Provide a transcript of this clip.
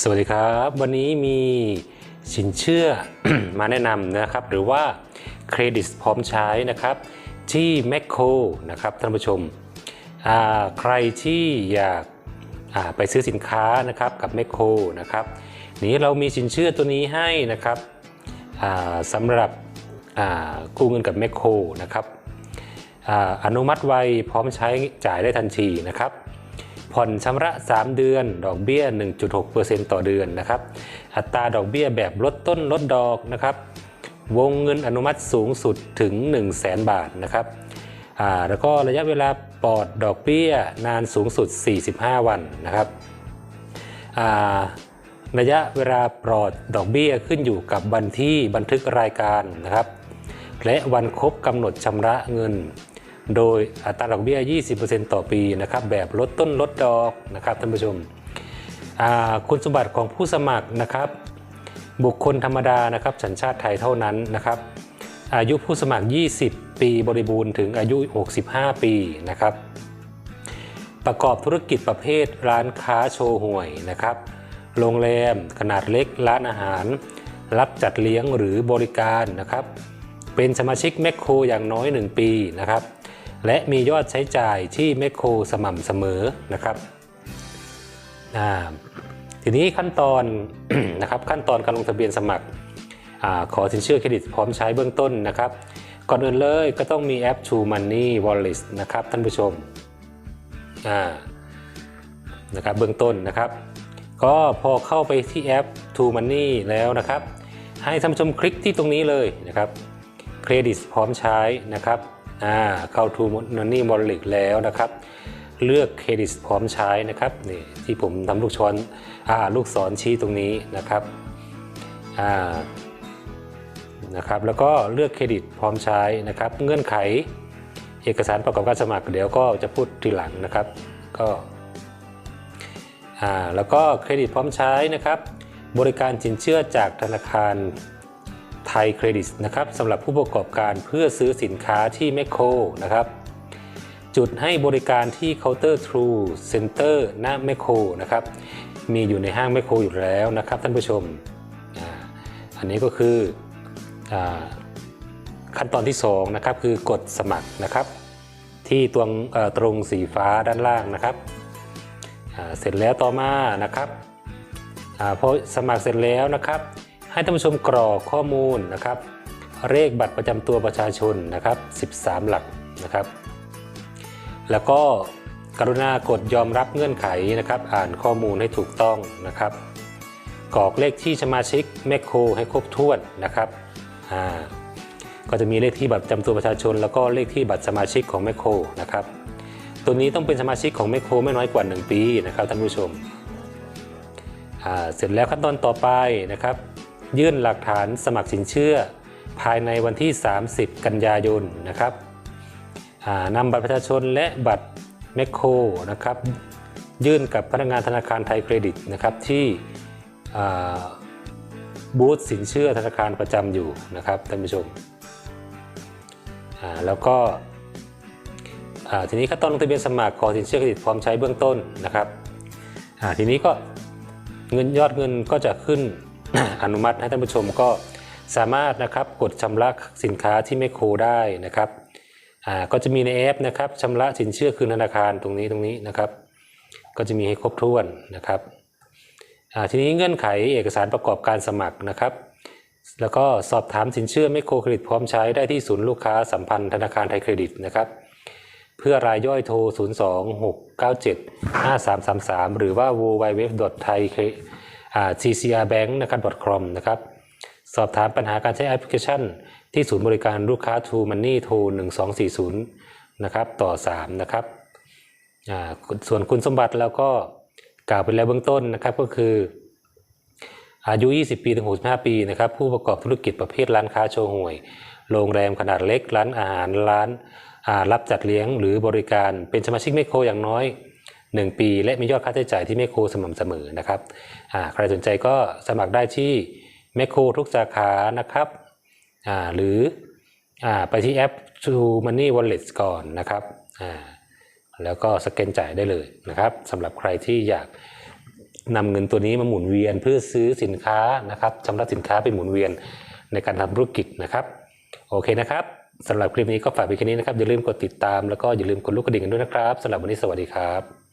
สวัสดีครับ วันนี้มีสินเชื่อมาแนะนำนะครับ หรือว่าเครดิตพร้อมใช้นะครับ ที่แมคโครนะครับท่านผู้ชม ใครที่อยากาไปซื้อสินค้านะครับกับแมคโครนะครับนี้เรามีสินเชื่อตัวนี้ให้นะครับสำหรับกู้เงินกับแมคโครนะครับออนุมัติไวพร้อมใช้จ่ายได้ทันทีนะครับ ผ่อนชำระ 3 เดือน ดอกเบี้ย 1.6%ต่อเดือนนะครับ อัตราดอกเบี้ยแบบลดต้นลดดอกนะครับ วงเงินอนุมัติสูงสุดถึง 1 0 0 0 0แบาทนะครับแล้วก็ระยะเวลาปลอดดอกเบี้ยนานสูงสุด 45 วันนะครับระยะเวลาปลอดดอกเบี้ยขึ้นอยู่กับวันที่บันทึกรายการนะครับ และวันครบกำหนดชำระเงิน โดยอัตราดอกเบี้ย 20%ต่อปีนะครับแบบลดต้นลดดอกนะครับท่านผู้ชมคุณสมบัติของผู้สมัครนะครับ บุคคลธรรมดานะครับสัญชาติไทยเท่านั้นนะครับ อายุผู้สมัคร 20 ปีบริบูรณ์ถึงอายุ 65 ปีนะครับ ประกอบธุรกิจประเภทร้านค้าโชว์หวยนะครับ โรงแรมขนาดเล็กร้านอาหาร รับจัดเลี้ยงหรือบริการนะครับ เป็นสมาชิกแมคโครอย่างน้อย 1 ปีนะครับ และมียอดใช้จ่ายที่แมคโครสม่ำเสมอนะครับทีนี้ขั้นตอนนะครับขั้นตอนการลงทะเบียนสมัครอขอสินเชื่อเครดิตพร้อมใช้เบื้องต้นนะครับ ก่อนอื่นเลยก็ต้องมีแอป True Money Wallet นะครับท่านผู้ชมนะครับเบื้องต้นนะครับ ก็พอเข้าไปที่แอป True Money แล้วนะครับ ให้ท่านผู้ชมคลิกที่ตรงนี้เลยนะครับเครดิตพร้อมใช้นะครับ อ่าเข้า True Money Wallet แล้วนะครับ เลือกเครดิตพร้อมใช้นะครับนี่ที่ผมทำลูกช้อนอ่าลูกศรชี้ตรงนี้นะครับอ่านะครับแล้วก็เลือกเครดิตพร้อมใช้นะครับ เงื่อนไขเอกสารประกอบการสมัครเดี๋ยวก็จะพูดทีหลังนะครับก็อ่าแล้วก็เครดิตพร้อมใช้นะครับ บริการสินเชื่อจากธนาคาร ไทยเครดิตนะครับสำหรับผู้ประกอบการเพื่อซื้อสินค้าที่แมคโครนะครับ จุดให้บริการที่เคาน์เตอร์ True Center หน้าแมคโครนะครับมีอยู่ในห้างแมคโครอยู่แล้วนะครับท่านผู้ชม อันนี้ก็คืออขั้นตอนที่2นะครับคือกดสมัครนะครับ ที่ตรงตรงสีฟ้าด้านล่างนะครับ เสร็จแล้วต่อมานะครับอพอสมัครเสร็จแล้วนะครับ ให้ท่านผู้ชมกรอกข้อมูลนะครับ เลขบัตรประจำตัวประชาชนนะครับ 13 หลักนะครับ แล้วก็กรุณากดยอมรับเงื่อนไขนะครับ อ่านข้อมูลให้ถูกต้องนะครับกรอกเลขที่สมาชิกแมคโครให้ครบถ้วนนะครับอ่าก็จะมีเลขที่บัตรประจำตัวประชาชน แล้วก็เลขที่บัตรสมาชิกของแมคโครนะครับตัวนี้ต้องเป็นสมาชิกของแมคโครไม่น้อยกว่า 1 ปีนะครับท่านผู้ชมอ่าเสร็จแล้วขั้นตอนต่อไปนะครับ ยื่นหลักฐานสมัครสินเชื่อ ภายในวันที่ 30 กันยายนนะครับนำบัตรประชาชนและบัตรแมคโครนะครับยื่นกับพนักงานธนาคารไทยเครดิตนะครับที่บูธสินเชื่อธนาคารประจำอยู่นะครับท่านผู้ชมแล้วก็ทีนี้ขั้นตอนลงทะเบียนสมัครขอสินเชื่อเครดิตพร้อมใช้เบื้องต้นนะครับทีนี้ก็เงินยอดเงินก็จะขึ้น อนุมัติให้ท่านผู้ชมก็สามารถนะครับกดชำระสินค้าที่แมคโครได้นะครับก็จะมีในแอปนะครับชำระสินเชื่อคืนธนาคารตรงนี้ตรงนี้นะครับ ก็จะมีให้ครบถ้วนนะครับทีนี้เงื่อนไขเอกสารประกอบการสมัครนะครับ แล้วก็สอบถามสินเชื่อไมโครเครดิตพร้อมใช้ได้ที่ศูนย์ลูกค้าสัมพันธ์ธนาคารไทยเครดิตนะครับ เพื่อรายย่อยโทร 026975333 หรือว่า www.thai ccrbank นะครับ tcrbank.com นะครับสอบถามปัญหาการใช้แอปพลิเคชัน ที่ศูนย์บริการลูกค้า True Money โทร1240นะครับต่อ 3 นะครับอ่าส่วนคุณสมบัติแล้วก็กล่าวไปแล้วเบื้องต้นนะครับก็คือ อายุ 20 ปีถึง 65 ปีนะครับผู้ประกอบธุรกิจประเภทร้านค้าโชว์หวย โรงแรมขนาดเล็ก ร้านอาหารร้านอ่ารับจัดเลี้ยงหรือบริการเป็นสมาชิกไมโครอย่างน้อย 1 ปี และมียอดค่าใช้จ่ายที่ไมโครสม่ำเสมอนะครับใครสนใจก็สมัครได้ที่แมคโครทุกสาขานะครับหรืออไปที่แอป True Money Wallet ก่อนนะครับแล้วก็สแกนจ่ายได้เลยนะครับสำหรับใครที่อยากนำเงินตัวนี้มาหมุนเวียนเพื่อซื้อสินค้านะครับชำระสินค้าไปหมุนเวียนในการทำธุรกิจนะครับ โอเคนะครับสำหรับคลิปนี้ก็ฝากไปแค่นี้นะครับ อย่าลืมกดติดตามแล้วก็อย่าลืมกดลูกกระดิ่งกันด้วยนะครับสำหรับวันนี้สวัสดีครับ